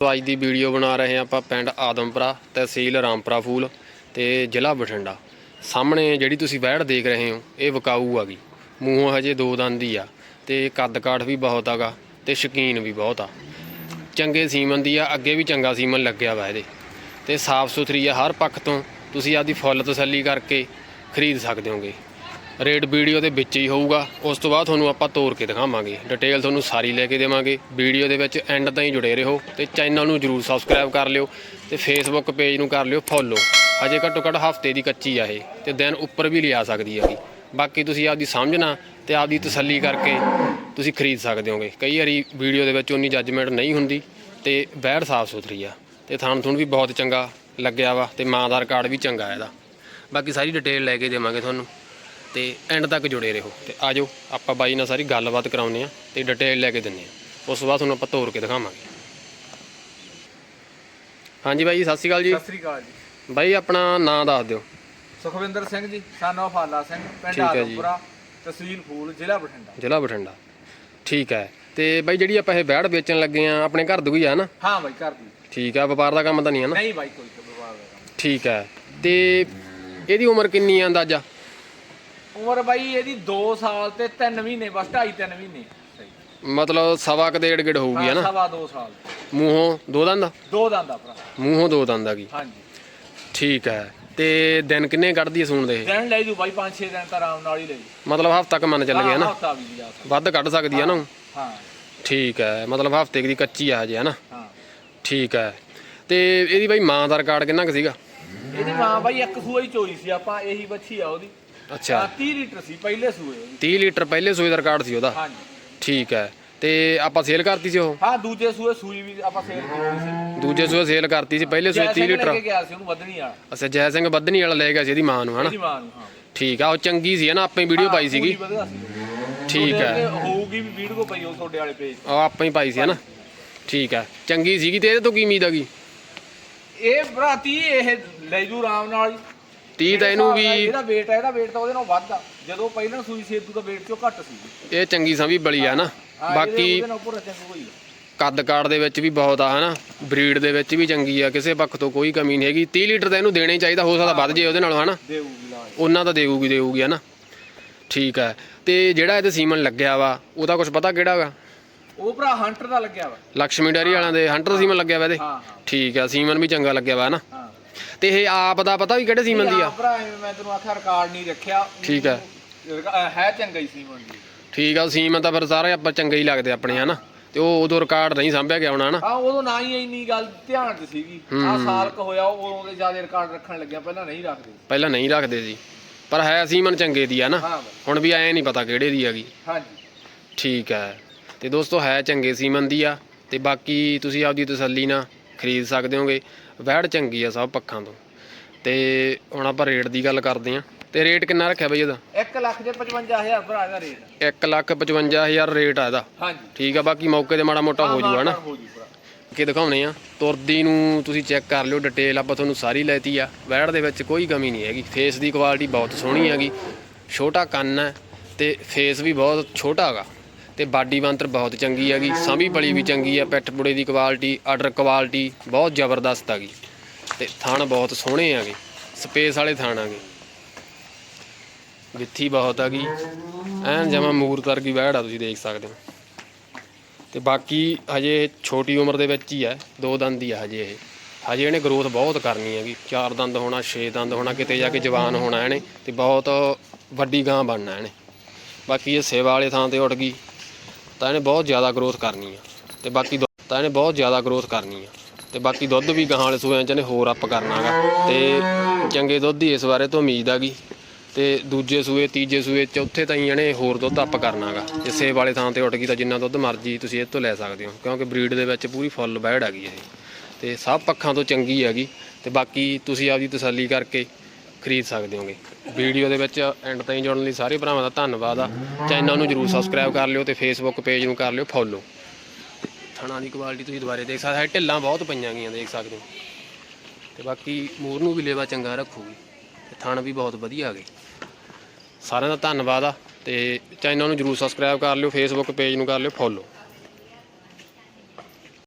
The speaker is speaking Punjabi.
ਤੋ ਅੱਜ ਦੀ ਵੀਡੀਓ ਬਣਾ ਰਹੇ ਹਾਂ ਆਪਾਂ ਪਿੰਡ ਆਦਮਪੁਰਾ ਤਹਿਸੀਲ ਰਾਮਪੁਰਾ ਫੂਲ ਤੇ ਜ਼ਿਲ੍ਹਾ ਬਠਿੰਡਾ। ਸਾਹਮਣੇ ਜਿਹੜੀ ਤੁਸੀਂ ਵਹਿੜ ਦੇਖ ਰਹੇ ਹੋ, ਇਹ ਵਿਕਾਊ ਆਗੀ ਮੂੰਹੋਂ ਹਜੇ ਦੋ ਦੰਦ ਹੀ ਆ ਤੇ ਕੱਦ ਕਾਠ ਵੀ ਬਹੁਤ ਆਗਾ ਤੇ ਸ਼ਕੀਨ ਵੀ ਬਹੁਤ ਆ। ਚੰਗੇ ਸੀਮਨ ਦੀ ਆ, ਅੱਗੇ ਵੀ ਚੰਗਾ ਸੀਮਨ ਲੱਗਿਆ ਵਾ ਇਹਦੇ। ਤੇ ਸਾਫ਼ ਸੁਥਰੀ ਆ ਹਰ ਪੱਖ ਤੋਂ। ਤੁਸੀਂ ਆਪਦੀ ਫੁੱਲ ਤਸੱਲੀ ਕਰਕੇ ਖਰੀਦ ਸਕਦੇ ਹੋਗੇ। ਰੇਟ ਵੀਡੀਓ ਦੇ ਵਿੱਚ ਹੀ ਹੋਊਗਾ। ਉਸ ਤੋਂ ਬਾਅਦ ਤੁਹਾਨੂੰ ਆਪਾਂ ਤੋੜ ਕੇ ਦਿਖਾਵਾਂਗੇ। ਡਿਟੇਲ ਤੁਹਾਨੂੰ ਸਾਰੀ ਲੈ ਕੇ ਦੇਵਾਂਗੇ। ਵੀਡੀਓ ਦੇ ਵਿੱਚ ਐਂਡ ਤਾਈਂ ਜੁੜੇ ਰਹੋ ਤੇ ਚੈਨਲ ਨੂੰ ਜਰੂਰ ਸਬਸਕ੍ਰਾਈਬ ਕਰ ਲਿਓ ਤੇ ਫੇਸਬੁੱਕ ਪੇਜ ਨੂੰ ਕਰ ਲਿਓ ਫੋਲੋ ਹਜੇ ਘੱਟੋ ਘੱਟ ਹਫ਼ਤੇ ਦੀ ਕੱਚੀ ਆ ਇਹ ਤੇ ਦਿਨ ਉੱਪਰ ਵੀ ਲਿਆ ਸਕਦੀ ਹੈਗੀ। ਬਾਕੀ ਤੁਸੀਂ ਆਪਦੀ ਸਮਝਣਾ ਤੇ ਆਪਦੀ ਤਸੱਲੀ ਕਰਕੇ ਤੁਸੀਂ ਖਰੀਦ ਸਕਦੇ ਹੋਗੇ। ਕਈ ਵਾਰੀ ਵੀਡੀਓ ਦੇ ਵਿੱਚ ਉਨੀ ਜੱਜਮੈਂਟ ਨਹੀਂ ਹੁੰਦੀ ਤੇ ਬੈੜ ਸਾਫ਼ ਸੁਥਰੀ ਆ ਤੇ ਥਣ ਥੁਣ ਵੀ ਬਹੁਤ ਚੰਗਾ ਲੱਗਿਆ ਵਾ ਤੇ ਮਾਂ ਦਾ ਰਿਕਾਰਡ ਵੀ ਚੰਗਾ ਇਹਦਾ। ਬਾਕੀ ਸਾਰੀ ਡਿਟੇਲ ਲੈ ਕੇ ਦੇਵਾਂਗੇ ਤੁਹਾਨੂੰ। ਤੇ ਐਂਡ ਤੱਕ ਜੁੜੇ ਰਹੋ। ਤੇ ਆਜੋ ਆਪਾਂ ਬਾਈ ਨਾਲ ਸਾਰੀ ਗੱਲਬਾਤ ਕਰਾਉਂਦੇ ਆ ਤੇ ਡਿਟੇਲ ਲੈ ਕੇ ਦਿੰਨੇ ਆ ਉਸ ਤੋਂ ਬਾਅਦ ਤੁਹਾਨੂੰ ਆਪਾਂ ਤੋੜ ਕੇ ਦਿਖਾਵਾਂਗੇ। ਹਾਂਜੀ ਬਾਈ ਜੀ, ਸਤਿ ਸ਼੍ਰੀ ਅਕਾਲ ਜੀ। ਸਤਿ ਸ੍ਰੀ ਅਕਾਲ ਜੀ। ਬਾਈ ਆਪਣਾ ਨਾਂ ਦੱਸ ਦਿਓ। ਸੁਖਵਿੰਦਰ ਸਿੰਘ ਜੀ ਸਨ ਆਫ ਆਲਾ ਸਿੰਘ ਪਿੰਡ ਠੀਕ ਹੈ ਜੀ। ਆਦਮਪੁਰਾ ਤਹਿਸੀਲ ਫੂਲ ਜ਼ਿਲ੍ਹਾ ਬਠਿੰਡਾ। ਜ਼ਿਲ੍ਹਾ ਬਠਿੰਡਾ। ਠੀਕ ਹੈ। ਤੇ ਬਾਈ ਜਿਹੜੀ ਆਪਾਂ ਇਹ ਬੈੜ ਵੇਚਣ ਲੱਗੇ ਆ ਆਪਣੇ ਘਰ ਦੀ ਹੀ ਆ ਨਾ? ਹਾਂ ਬਾਈ ਘਰ ਦੀ। ਠੀਕ ਹੈ ਵਪਾਰ ਦਾ ਕੰਮ ਤਾਂ ਨਹੀਂ ਹੈ ਨਾ? ਨਹੀਂ ਬਾਈ ਕੋਈ ਵਿਵਾਦ ਠੀਕ ਹੈ। ਤੇ ਇਹਦੀ ਉਮਰ ਕਿੰਨੀ ਆ ਅੰਦਾਜ਼ਾ? ਉਮਰ ਬਾਈ ਇਹਦੀ 2 ਸਾਲ ਤੇ 3 ਮਹੀਨੇ ਬਸ 2.5 3 ਮਹੀਨੇ ਮਤਲਬ ਸਵਾ ਕੁ ਡੇਢ ਗਿੜ ਹੋਊਗੀ ਹੈ ਨਾ? ਸਵਾ 2 ਸਾਲ। ਮੂੰਹੋਂ ਦੋ ਦੰਦ ਦੋ ਦੰਦ ਆ ਭਰਾ। ਮੂੰਹੋਂ ਦੋ ਦੰਦ ਆ ਗਈ ਹਾਂਜੀ। ਠੀਕ ਹੈ। ਤੇ ਦਿਨ ਕਿੰਨੇ ਕੱਢਦੀ ਹੈ ਸੂਣ ਦੇ ਇਹ? ਦਿਨ ਲੈ ਜੂ ਬਾਈ 5 6 ਦਿਨ ਤਾਂ ਆਰਾਮ ਨਾਲ ਹੀ ਲੈ ਜੂ। ਮਤਲਬ ਹਫ਼ਤਾ ਕ ਮੰਨ ਚੱਲ ਗਿਆ ਨਾ? ਹਫਤਾ ਵੀ ਜਾ ਸਕਦਾ। ਵੱਧ ਕੱਢ ਸਕਦੀ ਹੈ ਨਾ ਹਾਂ ਠੀਕ ਹੈ। ਮਤਲਬ ਹਫ਼ਤੇ ਦੀ ਕੱਚੀ ਆ ਹਜੇ ਹੈ ਨਾ? ਹਾਂ। ਠੀਕ ਹੈ। ਤੇ ਇਹਦੀ ਬਾਈ ਮਾਂ ਦਾ ਰਿਕਾਰਡ ਕਿੰਨਾ ਕੁ ਸੀਗਾ? ਇਹਦੀ ਮਾਂ ਬਾਈ ਇੱਕ ਸੂਆ ਹੀ ਚੋਈ ਸੀ ਆਪਾਂ ਇਹੀ ਬੱਚੀ ਆ ਉਹਦੀ। ਅੱਛਾ। ਹਾਂ, 30 ਲੀਟਰ ਸੀ ਪਹਿਲੇ ਸੂਏ ਉਹਦੀ। 30 ਲੀਟਰ ਪਹਿਲੇ ਸੂਏ ਦਾ ਰਿਕਾਰਡ ਸੀ ਉਹਦਾ? ਹਾਂਜੀ। ਠੀਕ ਹੈ। ਤੇ ਆਪਾਂ ਸੇਲ ਕਰਤੀ ਸੀ ਉਹ? ਹਾਂ ਦੂਜੇ ਸੂਏ ਸੂਈ ਵੀ ਆਪਾਂ ਸੇਲ ਕੀਤੀ ਸੀ। ਦੂਜੇ ਸੂਏ ਸੇਲ ਕਰਤੀ ਸੀ ਪਹਿਲੇ ਸੂਏ 30 ਜੈ ਸਿੰਘ ਲੈ ਲੀਟਰ ਕੇ ਗਿਆ ਸੀ ਉਹਨੂੰ ਵਧਣੀ ਵਾਲਾ। ਅੱਛਾ ਜੈ ਸਿੰਘ ਬੱਧਨੀ ਵਾਲਾ ਲੈ ਗਿਆ ਸੀ ਇਹਦੀ ਮਾਂ ਨੂੰ ਹਨਾ? ਇਹਦੀ ਮਾਂ ਨੂੰ ਹਾਂ। ਠੀਕ ਆ ਉਹ ਚੰਗੀ ਸੀ ਨਾ ਆਪਾਂ ਹੀ ਵੀਡੀਓ ਪਾਈ ਸੀਗੀ। ਪੂਰੀ ਵਧੀਆ ਸੀ। ਠੀਕ ਤੁਹਾਡੇ ਹੈ। ਤੇ ਹੋਊਗੀ ਵੀ ਵੀਡੀਓ ਪਈ ਉਹ ਤੁਹਾਡੇ ਵਾਲੇ ਪੇਜ ਉਹ ਆਪਾਂ ਹੀ ਪਾਈ ਸੀ ਹਨਾ? ਠੀਕ ਹੈ। ਚੰਗੀ ਸੀਗੀ ਤੇ ਇਹਦੇ ਤੋਂ ਕੀ ਉਮੀਦ ਹੈਗੀ? ਇਹ ਭਰਾਤੀ ਇਹ ਲੈ ਜੂ ਆਰਾਮ ਨਾਲ 30 ਤਾਂ ਇਹਨੂੰ ਵੀ ਇਹਦਾ weight ਹੈ ਇਹਦਾ weight ਤਾਂ ਉਹਦੇ ਨਾਲ ਵੱਧ ਆ। ਜਦੋਂ ਪਹਿਲਾਂ ਸੂਈ ਸੀ ਇਦੋਂ ਤਾਂ weight ਚੋਂ ਘੱਟ ਸੀ। ਇਹ ਚੰਗੀ ਸੰਭੀ ਬਲੀ ਆ ਨਾ। ਬਾਕੀ ਕੱਦ ਕਾੜ ਦੇ ਵਿੱਚ ਵੀ ਬਹੁਤ ਆ ਹਨਾ? ਬਰੀਡ ਦੇ ਵਿੱਚ ਵੀ ਚੰਗੀ ਆ ਕਿਸੇ ਪੱਖ ਤੋਂ ਕੋਈ ਕਮੀ ਨਹੀਂ ਹੈਗੀ। 30 ਲੀਟਰ ਤਾਂ ਇਹਨੂੰ ਦੇਣਾ ਚਾਹੀਦਾ ਹੋ ਸਕਦਾ ਵੱਧ ਜੇ ਉਹਦੇ ਨਾਲ ਹਨਾ? ਦੇਊਗੀ ਉਹਨਾਂ ਤਾਂ ਦੇਊਗੀ ਦੇਊਗੀ ਹਨਾ? ਠੀਕ ਹੈ ਤੇ ਜਿਹੜਾ ਇਹਦੇ ਸੀਮਨ ਲੱਗਿਆ ਵਾ ਉਹਦਾ ਕੁਝ ਪਤਾ ਕਿਹੜਾ ਵਾ? ਉਹ ਭਰਾ ਹੰਟਰ ਦਾ ਲੱਗਿਆ ਵਾ। ਲక్ష్ਮੀ ਡੈਰੀ ਵਾਲਿਆਂ ਦੇ ਹੰਟਰ ਸੀਮਨ ਲੱਗਿਆ ਵਾ ਇਹਦੇ? ਠੀਕ ਆ ਸੀਮਨ ਵੀ ਚੰਗਾ ਲੱਗਿਆ ਵਾ ਹਨਾ? ਤੇ ਇਹ ਆਪ ਦਾ ਪਤਾ ਵੀ ਕਿਹੜੇ ਸੀਮਨ ਦੀ ਆ? ਭਰਾ ਐਵੇਂ ਮੈਂ ਤੈਨੂੰ ਆਖਿਆ ਰਿਕਾਰਡ ਨਹੀਂ ਰੱਖਿਆ। ਠੀਕ ਹੈ। ਰਿਕਾ- ਹੈ ਚੰਗਾ ਹੀ ਸੀ ਮੰਡੀ ਠੀਕ ਆ ਸੀਮਨ ਤਾਂ ਫਿਰ ਸਾਰੇ ਆਪਾਂ ਚੰਗੇ ਹੀ ਲੱਗਦੇ ਆਪਣੇ ਹਨਾ? ਤੇ ਉਹ ਉਦੋਂ ਰਿਕਾਰਡ ਨਹੀਂ ਸੰਭਿਆ ਗਿਆ ਹੋਣਾ ਹਨਾ? ਆ ਉਦੋਂ ਨਾ ਹੀ ਇੰਨੀ ਗੱਲ ਧਿਆਨ 'ਚ ਸੀਗੀ। ਆ ਸਾਲ ਕ ਹੋਇਆ ਉਹ ਉਹਦੇ ਜ਼ਿਆਦਾ ਰਿਕਾਰਡ ਰੱਖਣ ਲੱਗਿਆ ਪਹਿਲਾਂ ਨਹੀਂ ਰੱਖਦੇ। ਪਹਿਲਾਂ ਨਹੀਂ ਰੱਖਦੇ ਸੀ ਪਰ ਹੈ ਸੀਮਨ ਚੰਗੇ ਦੀ ਆ ਨਾ ਹਾਂ। ਬਾਈ, ਹੁਣ ਵੀ ਐ ਨਹੀਂ ਪਤਾ ਕਿਹੜੇ ਦੀ ਹੈਗੀ। ਹਾਂਜੀ। ਠੀਕ ਹੈ। ਤੇ ਦੋਸਤੋ ਹੈ ਚੰਗੇ ਸੀਮਨ ਦੀ ਆ। ਤੇ ਬਾਕੀ ਤੁਸੀਂ ਆਪਦੀ ਤਸੱਲੀ ਨਾਲ ਖਰੀਦ ਸਕਦੇ ਹੋਗੇ। ਵਹਿੜ ਚੰਗੀ ਆ ਸਭ ਪੱਖਾਂ ਤੋਂ। ਤੇ ਹੁਣ ਆਪਾਂ ਰੇਟ ਦੀ ਗੱਲ ਕਰਦੇ ਆ। ਤੇ ਰੇਟ ਕਿੰਨਾ ਰੱਖਿਆ ਬਈ ਇਹਦਾ? 1 ਲੱਖ ਦੇ 55000 ਭਰਾ ਦਾ ਰੇਟ। 155000 ਰੇਟ ਆ ਇਹਦਾ। ਹਾਂਜੀ। ਠੀਕ ਆ ਬਾਕੀ ਮੌਕੇ ਤੇ ਮਾੜਾ ਮੋਟਾ ਹੋ ਜੂਗਾ ਨਾ। ਹੋ ਜੂ ਭਰਾ। ਕੇ ਦਿਖਾਉਣੇ ਆ। ਤੁਰਦੀ ਨੂੰ ਤੁਸੀਂ ਚੈੱਕ ਕਰ ਲਿਓ ਡਿਟੇਲ ਆਪਾਂ ਤੁਹਾਨੂੰ ਸਾਰੀ ਲੈਤੀ ਆ। ਵੈੜ ਦੇ ਵਿੱਚ ਕੋਈ ਕਮੀ ਨਹੀਂ ਹੈਗੀ। ਫੇਸ ਦੀ ਕੁਆਲਿਟੀ ਬਹੁਤ ਸੋਹਣੀ ਹੈਗੀ। ਛੋਟਾ ਕੰਨ ਹੈ ਤੇ ਫੇਸ ਵੀ ਬਹੁਤ ਛੋਟਾ ਹੈਗਾ। ਤੇ ਬਾਡੀ ਬੰਤਰ ਬਹੁਤ ਚੰਗੀ ਹੈਗੀ, ਸਾਂਭੀ ਪਲੀ ਵੀ ਚੰਗੀ ਹੈ, ਪਿੱਠ ਪੁੜੇ ਦੀ ਕੁਆਲਿਟੀ ਆਰਡਰ ਕੁਆਲਿਟੀ ਬਹੁਤ ਜ਼ਬਰਦਸਤ ਹੈਗੀ। ਤੇ ਥਣ ਬਹੁਤ ਸੋਹਣੇ ਹੈਗੇ, ਸਪੇਸ ਵਾਲੇ ਥਣ ਹੈਗੇ। ਗਿੱਥੀ ਬਹੁਤ ਹੈਗੀ, ਐਨ ਜਮਾ ਮੂਰ ਤਰਗੀ ਵੈੜ ਆ ਤੁਸੀਂ ਦੇਖ ਸਕਦੇ ਹੋ। ਤੇ ਬਾਕੀ ਹਜੇ ਛੋਟੀ ਉਮਰ ਦੇ ਵਿੱਚ ਹੀ ਹੈ, ਦੋ ਦੰਦ ਹੀ ਆ ਹਜੇ ਇਹ। ਹਜੇ ਇਹਨੇ ਗਰੋਥ ਬਹੁਤ ਕਰਨੀ ਹੈਗੀ, ਚਾਰ ਦੰਦ ਹੋਣਾ, ਛੇ ਦੰਦ ਹੋਣਾ, ਕਿਤੇ ਜਾ ਕੇ ਜਵਾਨ ਹੋਣਾ ਇਹਨੇ, ਤੇ ਬਹੁਤ ਵੱਡੀ ਗਾਂ ਬਣਨਾ ਇਹਨੇ। ਬਾਕੀ ਇਹ ਸੇਵਾ ਵਾਲੇ ਥਾਂ ਤੇ ਉੱਠ ਗਈ ਤਾਂ ਇਹਨੇ ਬਹੁਤ ਜ਼ਿਆਦਾ ਗਰੋਥ ਕਰਨੀ ਆ ਤੇ ਬਾਕੀ ਦੁੱਧ- ਤਾਂ ਇਹਨੇ ਬਹੁਤ ਜ਼ਿਆਦਾ ਗਰੋਥ ਕਰਨੀ ਆ ਤੇ ਬਾਕੀ ਦੁੱਧ ਵੀ ਗਾਂ ਵਾਲੇ ਸੂਆਂ ਚ ਇਹਨੇ ਹੋਰ ਅਪ ਕਰਨਾਗਾ ਤੇ ਚੰਗੇ ਦੁੱਧ ਦੀ ਇਸ ਬਾਰੇ ਤੋਂ ਉਮੀਦ ਹੈਗੀ ਤੇ ਦੂਜੇ ਸੂਏ, ਤੀਜੇ ਸੂਏ, ਚੌਥੇ ਤਾਈਂ ਇਹਨੇ ਹੋਰ ਦੁੱਧ ਅਪ ਕਰਨਾਗਾ ਜੇ ਸੇਬ ਵਾਲੇ ਥਾਂ ਤੇ ਉੱਠ ਗਈ ਤਾਂ ਜਿੰਨਾ ਦੁੱਧ ਮਰਜ਼ੀ ਤੁਸੀਂ ਇਹ ਤੋਂ ਲੈ ਸਕਦੇ ਹੋ ਕਿਉਂਕਿ ਬਰੀਡ ਦੇ ਵਿੱਚ ਪੂਰੀ ਫੁੱਲ ਬੈੜ ਹੈਗੀ ਇਹ ਤੇ ਸਭ ਪੱਖਾਂ ਤੋਂ ਚੰਗੀ ਹੈਗੀ ਤੇ ਬਾਕੀ ਤੁਸੀਂ ਆਪਦੀ ਤਸੱਲੀ ਕਰਕੇ ਖਰੀਦ ਸਕਦੇ ਹੋਗੇ। ਵੀਡੀਓ ਦੇ ਵਿੱਚ ਐਂਡ ਤਾਈਂ ਜੁੜਨ ਲਈ ਸਾਰੇ ਭਰਾਵਾਂ ਦਾ ਧੰਨਵਾਦ ਆ। ਚੈਨਲ ਨੂੰ ਜਰੂਰ ਸਬਸਕ੍ਰਾਈਬ ਕਰ ਲਿਓ ਤੇ ਫੇਸਬੁੱਕ ਪੇਜ ਨੂੰ ਕਰ ਲਿਓ ਫੋਲੋ ਥਣਾ ਦੀ ਕੁਆਲਿਟੀ ਤੁਸੀਂ ਦੁਬਾਰੇ ਦੇਖ ਸਕਦੇ ਹੋ। ਢਿੱਲਾਂ ਬਹੁਤ ਪਈਆਂ ਗਈਆਂ, ਦੇਖ ਸਕਦੇ ਹੋ। ਤੇ ਬਾਕੀ ਮੂਰ ਨੂੰ ਵੀ ਲੇਵਾ ਚੰਗਾ ਰੱਖੂਗੀ। ਤੇ ਥਣ ਵੀ ਬਹੁਤ ਵਧੀਆ ਆ ਗਏ ਸਾਰਿਆਂ ਦਾ ਧੰਨਵਾਦ ਆ ਤੇ ਚੈਨਲ ਨੂੰ ਜਰੂਰ ਸਬਸਕ੍ਰਾਈਬ ਕਰ ਲਿਓ ਫੇਸਬੁੱਕ ਪੇਜ ਨੂੰ ਕਰ ਲਿਓ ਫੋਲੋ